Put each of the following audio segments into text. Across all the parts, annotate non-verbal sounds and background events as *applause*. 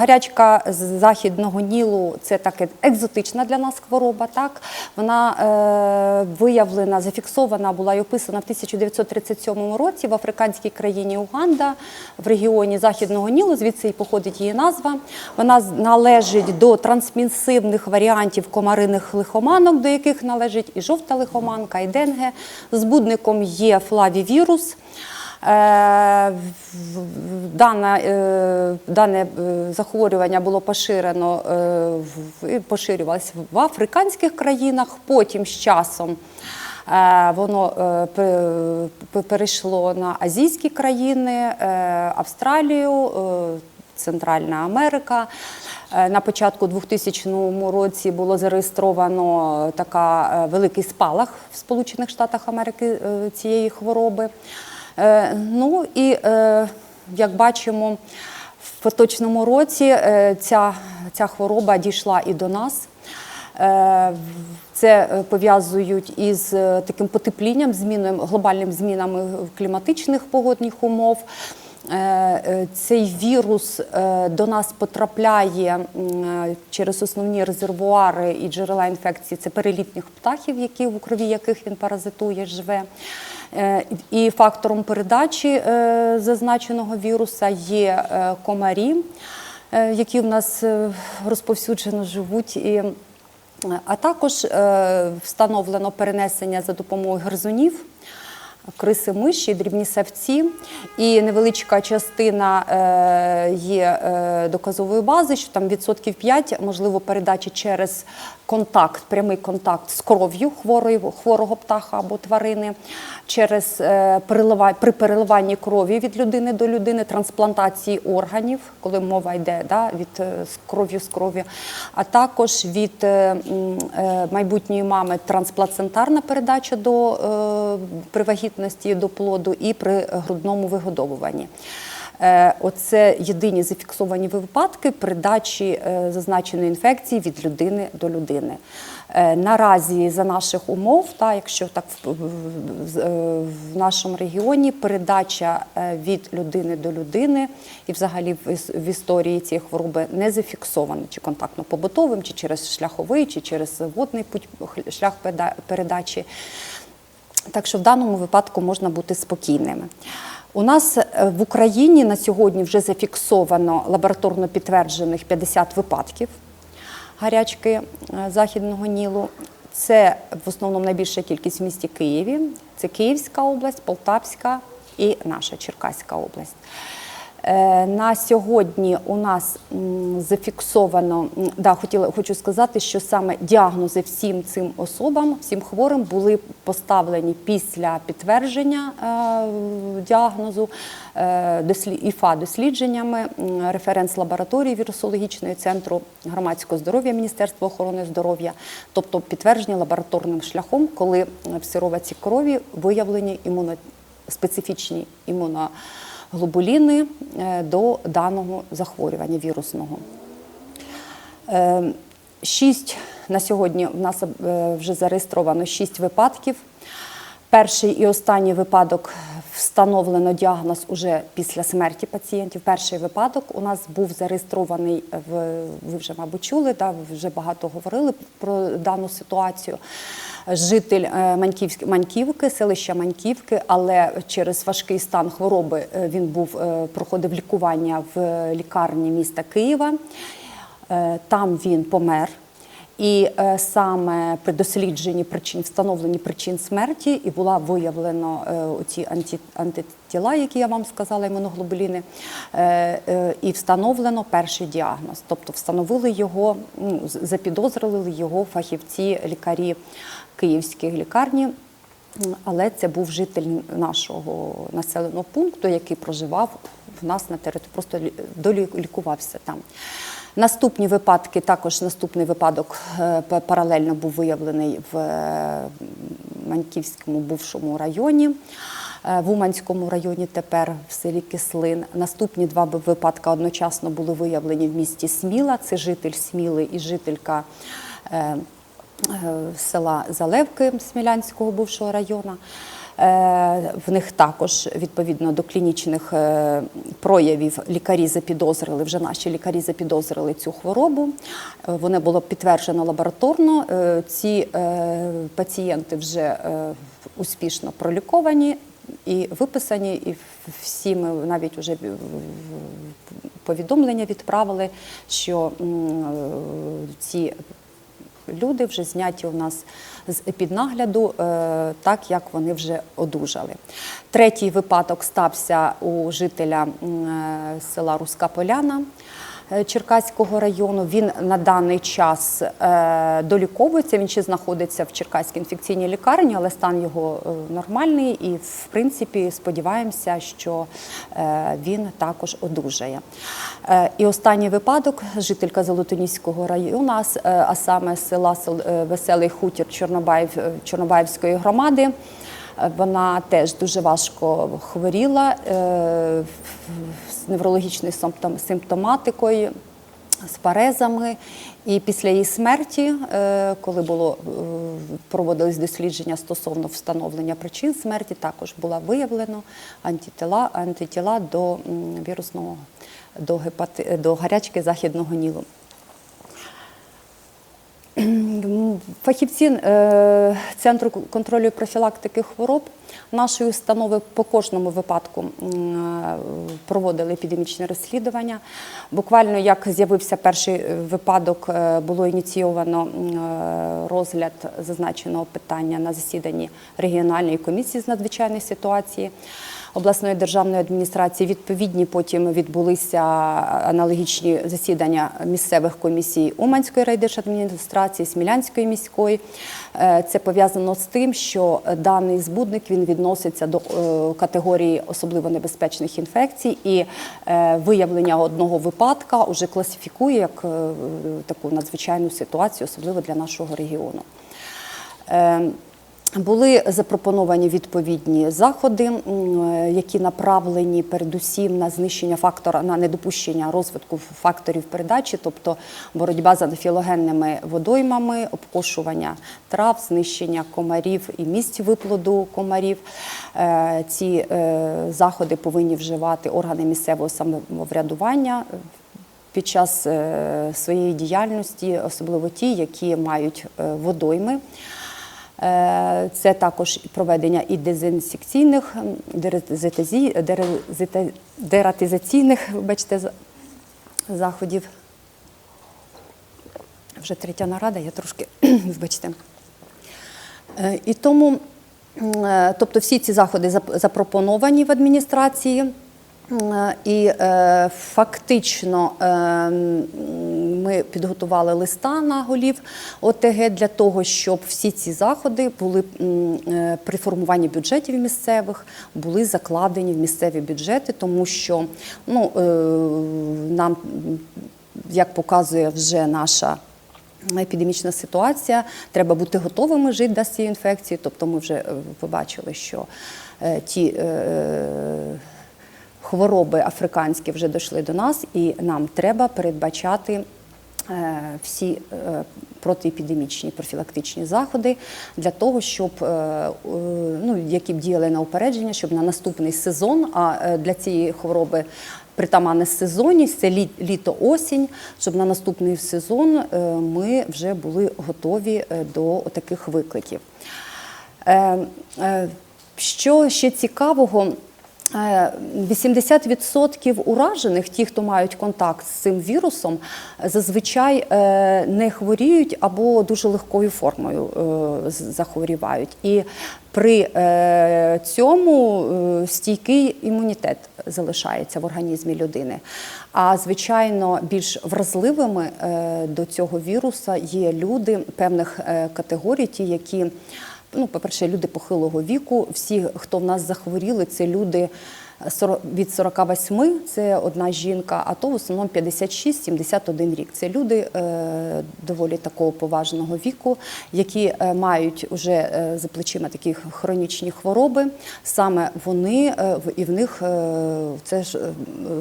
гарячка західного Нілу це таке екзотична для нас хвороба. Так вона е, виявлена, зафіксована була і описана в 1937 році в африканській країні Уганда в регіоні Західного Нілу. Звідси і походить її назва. Вона належить до трансмісивних варіантів комариних лихоманок, до яких належить і жовта лихоманка, і денге. Збудником є флавівірус. Е, Дане, е, дане е, захворювання було поширено е, поширювалося в африканських країнах. Потім з часом воно пе- пе- перейшло на азійські країни, Австралію, Центральна Америка. На початку 2000 році було зареєстровано така великий спалах в Сполучених Штатах Америки цієї хвороби. Е, Ну і е, як бачимо, в поточному році е, ця, ця хвороба дійшла і до нас. Це пов'язують із таким потеплінням, зміною, глобальним змінами кліматичних погодних умов. Е, е, Цей вірус е, до нас потрапляє через основні резервуари і джерела інфекції. Це перелітніх птахів, які в крові яких він паразитує, живе. І фактором передачі зазначеного віруса є комарі, які в нас розповсюджено живуть. І а також встановлено перенесення за допомогою гризунів, криси миші, дрібні савці. І невеличка частина е, є е, доказової бази, що там відсотків 5 можливо передачі через контакт, прямий контакт з кров'ю хворої, хворого птаха або тварини, через е, перелива, при переливанні крові від людини до людини, трансплантації органів, коли мова йде да, від кров'ю з кров'ю, а також від майбутньої мами трансплацентарна передача до е, при вагітності до плоду і при грудному вигодовуванні. Е, Оце єдині зафіксовані випадки передачі е, зазначеної інфекції від людини до людини. Е, Наразі за наших умов, та, якщо так в, нашому регіоні передача від людини до людини і взагалі в історії цієї хвороби не зафіксована чи контактно-побутовим, чи через шляховий, чи через водний путь, шлях передачі. Так що в даному випадку можна бути спокійними. У нас е, в Україні на сьогодні вже зафіксовано лабораторно підтверджених 50 випадків гарячки е, західного Нілу. Це в основному найбільша кількість в місті Києві. Це Київська область, Полтавська і наша Черкаська область. Е, На сьогодні у нас зафіксовано, да, хотіла, хочу сказати, що саме діагнози всім цим особам, всім хворим були поставлені після підтвердження е, діагнозу е, ІФА дослідженнями референс-лабораторії вірусологічної центру громадського здоров'я Міністерства охорони здоров'я, тобто підтвердження лабораторним шляхом, коли в сироватці крові виявлені імуно, специфічні імуно глобуліни е, до даного захворювання вірусного. Е, Шість на сьогодні в нас е, вже зареєстровано шість випадків. Перший і останній випадок встановлено діагноз уже після смерті пацієнтів. Перший випадок у нас був зареєстрований в ви вже, мабуть, чули, да, вже багато говорили про дану ситуацію. Житель е, Маньківськ- Маньківки, селища Маньківки, але через важкий стан хвороби е, він був е, проходив лікування в лікарні міста Києва. Там він помер. І е, саме при дослідженні причин, встановленні причин смерті, і була виявлено е, оці анті, антитіла, які я вам сказала, імуноглобуліни, е, е, і встановлено перший діагноз. Тобто встановили його, ну, запідозрили його фахівці, лікарі Київської лікарні. Але це був житель нашого населеного пункту, який проживав в нас на території, просто лі- долікувався там. Наступні випадки, також наступний випадок е, паралельно був виявлений в е, Маньківському бувшому районі. е, В Уманському районі тепер в селі Кислин. Наступні два випадки одночасно були виявлені в місті Сміла. Це житель Сміли і жителька села Залевки Смілянського бувшого району. Е, В них також відповідно до клінічних е, проявів лікарі запідозрили, вже наші лікарі запідозрили цю хворобу. Е, Вони було підтверджено лабораторно. Ці пацієнти вже успішно проліковані і виписані, і всі ми навіть вже повідомлення відправили, що ці люди вже зняті у нас з піднагляду, е, так як вони вже одужали. Третій випадок стався у жителя е, села Руска Поляна. Е, Черкаського району він на даний час е, доліковується. Він ще знаходиться в Черкаській інфекційній лікарні, але стан його е, нормальний. І в принципі сподіваємося, що він також одужає. І останній випадок жителька Золотоніського району, а саме села Сел- Веселий Хутір Чорнобаїв, Чорнобаївської громади. Е, Вона теж дуже важко хворіла е, з неврологічною симптом- симптоматикою, з парезами. І після її смерті, е, коли було проводились дослідження стосовно встановлення причин смерті, також була виявлено антитіла, антитіла до вірусного до, гепати, до гарячки західного нілу. Фахівці е, Центру контролю профілактики хвороб нашої установи по кожному випадку е, проводили епідемічне розслідування. Буквально як з'явився перший е, випадок, було ініційовано розгляд зазначеного питання на засіданні регіональної комісії з надзвичайної ситуації обласної державної адміністрації. Відповідні потім відбулися аналогічні засідання місцевих комісій Уманської райдержадміністрації, Смілянської міської. Е, Це пов'язано з тим, що даний збудник він відноситься до е, категорії особливо небезпечних інфекцій, і е, виявлення одного випадка вже класифікує як таку надзвичайну ситуацію, особливо для нашого регіону. Були запропоновані відповідні заходи, е, які направлені передусім на знищення фактора на недопущення розвитку факторів передачі, тобто боротьба з анафілогенними водоймами, обкошування трав, знищення комарів і місць виплоду комарів. Е, Ці е, заходи повинні вживати органи місцевого самоврядування під час своєї діяльності, особливо ті, які мають водойми. Е, Це також проведення і дезінсекційних, дератизаційних вибачте, заходів. Вже третя нарада, я трошки *clears throat* вибачте. Е, І тому, е, тобто всі ці заходи запропоновані в адміністрації. І фактично е, м, ми підготували листа на голів ОТГ для того, щоб всі ці заходи були е, при формуванні бюджетів місцевих, були закладені в місцеві бюджети, тому що ну, е, нам, як показує вже наша епідемічна ситуація, треба бути готовими жити до цієї інфекції. Тобто ми вже е, побачили, що ті хвороби африканські вже дійшли до нас, і нам треба передбачати. Е, Всі е, протиепідемічні профілактичні заходи для того, щоб е, ну, які б діяли на упередження, щоб на наступний сезон, а для цієї хвороби притаманна сезонність, це літо-осінь, щоб на наступний сезон ми вже були готові до таких викликів. Що ще цікавого? Е, 80% уражених, ті, хто мають контакт з цим вірусом, зазвичай е, не хворіють або дуже легкою формою е, захворівають. І при е, цьому е, стійкий імунітет залишається в організмі людини. А звичайно, більш вразливими е, до цього віруса є люди певних е, категорій, ті, які Ну, по-перше, люди похилого віку. Всі, хто в нас захворіли, це люди від 48, це одна жінка, а то в основному 56-71 рік. Це люди е, доволі такого поважного віку, які е, мають вже е, за плечима такі хронічні хвороби. Саме вони е, і в них е, це ж е,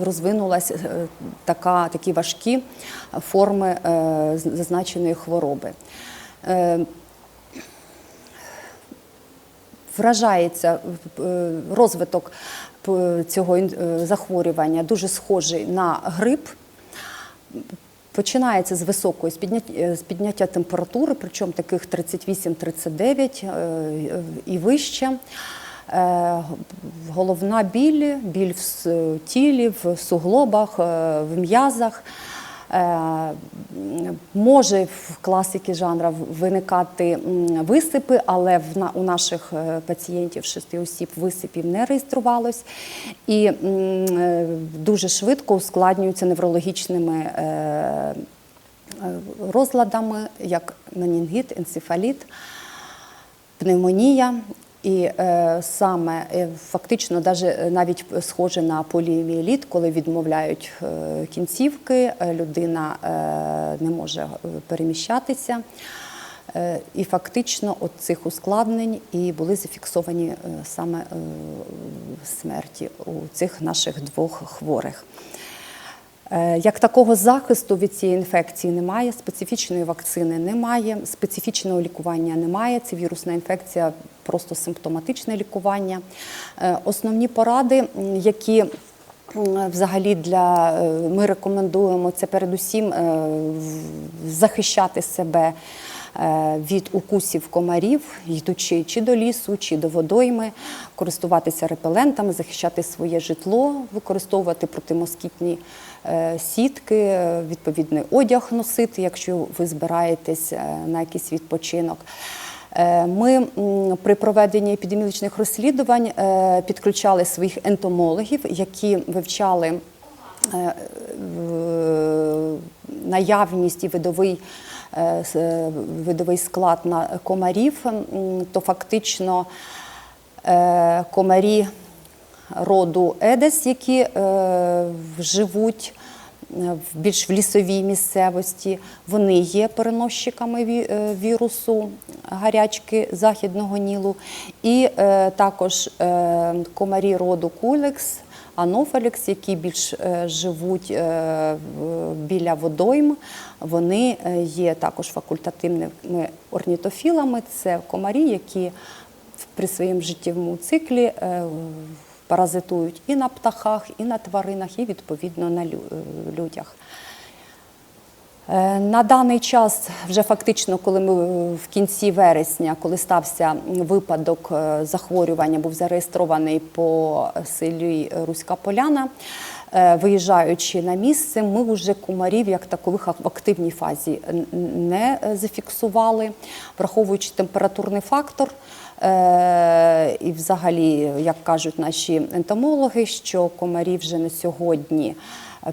розвинулася е, така, такі важкі форми е, зазначеної хвороби. Е, вражається е, розвиток цього е, захворювання дуже схожий на грип. Починається з високої з підняття, е, температури, причому таких 38-39 е, е, і вище. Е, Головна біль, біль в тілі, в суглобах, е, в м'язах. Е, Може в класики жанра виникати висипи, але у наших е, пацієнтів шести осіб висипів не реєструвалось. І е, дуже швидко ускладнюються неврологічними розладами, як менінгіт, енцефаліт, пневмонія. І е, саме е, фактично даже, навіть схоже на поліоміеліт, коли відмовляють е, кінцівки, е, людина е, не може е, переміщатися. Е, і фактично от цих ускладнень і були зафіксовані е, саме е, смерті у цих наших двох хворих. Е, Як такого захисту від цієї інфекції немає, специфічної вакцини немає, специфічного лікування немає. Це вірусна інфекція, просто симптоматичне лікування. Е, Основні поради, які взагалі для е, ми рекомендуємо це передусім захищати себе від укусів комарів, йдучи чи до лісу, чи до водойми, користуватися репелентами, захищати своє житло, використовувати протимоскітні сітки, е, відповідний одяг носити, якщо ви збираєтесь е, на якийсь відпочинок. Е, Ми при проведенні епідеміологічних розслідувань е, підключали своїх ентомологів, які вивчали е, наявність і видовий, е, е, видовий склад на комарів, то фактично е, комарі роду Едес, які е, живуть е, більш в лісовій місцевості, вони є переносчиками е, вірусу гарячки західного Нілу, і також комарі роду Кулекс. Анофелікс, які більш живуть біля водойм, вони є також факультативними орнітофілами. Це комарі, які при своєму життєвому циклі паразитують і на птахах, і на тваринах, і відповідно на е, людях. Е, На даний час, вже фактично, коли ми в кінці вересня, коли стався випадок е, захворювання, був зареєстрований по селі Руська Поляна. Е, Виїжджаючи на місце, ми вже кумарів як такових в активній фазі не е, зафіксували, враховуючи температурний фактор. Е, І взагалі, як кажуть наші ентомологи, що комарі вже на сьогодні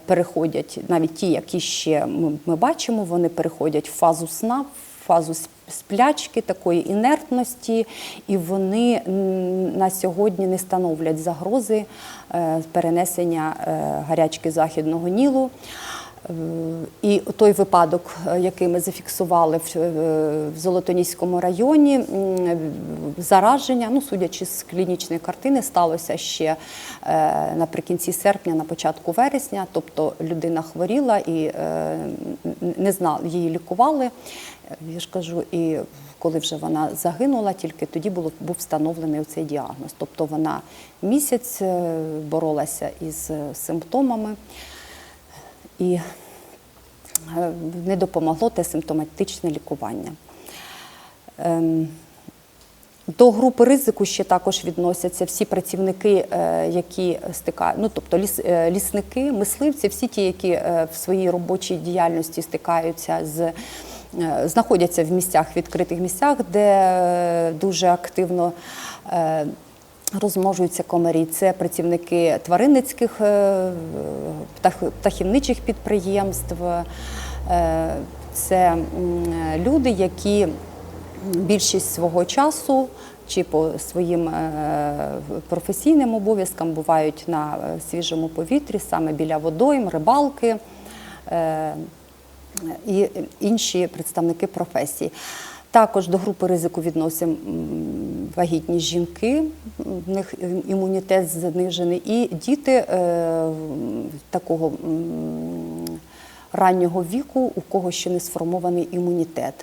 переходять, навіть ті, які ще ми, бачимо, вони переходять в фазу сна, фазу сплячки, такої інертності, і вони на сьогодні не становлять загрози е, перенесення е, гарячки західного нілу. Е, І той випадок, який ми зафіксували в, Золотоніському районі, зараження, ну судячи з клінічної картини, сталося ще наприкінці серпня, на початку вересня. Тобто людина хворіла і не знала, її лікували. Е, Я ж кажу, і коли вже вона загинула, тільки тоді було був встановлений цей діагноз. Тобто вона місяць е, боролася із е, симптомами і не допомогло те симптоматичне лікування. Ем, До групи ризику ще також відносяться всі працівники, які стикають, ну тобто ліс, лісники, мисливці, всі ті, які в своїй робочій діяльності стикаються з знаходяться в місцях, відкритих місцях, де е, дуже активно е, розмножуються комарі. Це працівники тваринницьких е, птахівничих підприємств, е, це люди, які більшість свого часу чи по своїм е, професійним обов'язкам бувають на е, свіжому повітрі, саме біля водойм, рибалки е, і інші представники професії. Також до групи ризику відносимо вагітні жінки, в них імунітет знижений, і діти е, такого раннього віку, у кого ще не сформований імунітет.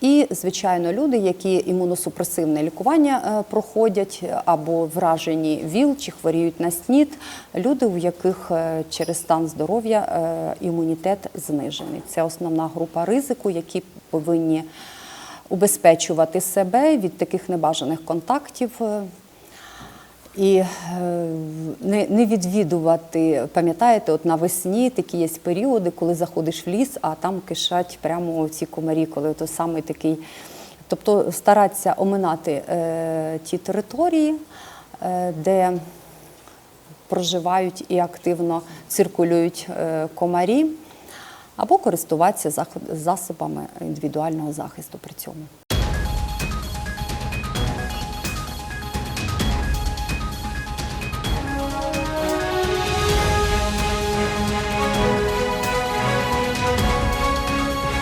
І, звичайно, люди, які імуносупресивне лікування е, проходять або вражені ВІЛ чи хворіють на СНІД, люди, у яких е, через стан здоров'я е, імунітет знижений. Це основна група ризику, які повинні убезпечувати себе від таких небажаних контактів. І е, не, не відвідувати, пам'ятаєте, от навесні такі є періоди, коли заходиш в ліс, а там кишать прямо ці комарі, коли то саме такий. Тобто старатися оминати е, ті території, е, де проживають і активно циркулюють е, комарі, або користуватися засобами індивідуального захисту при цьому.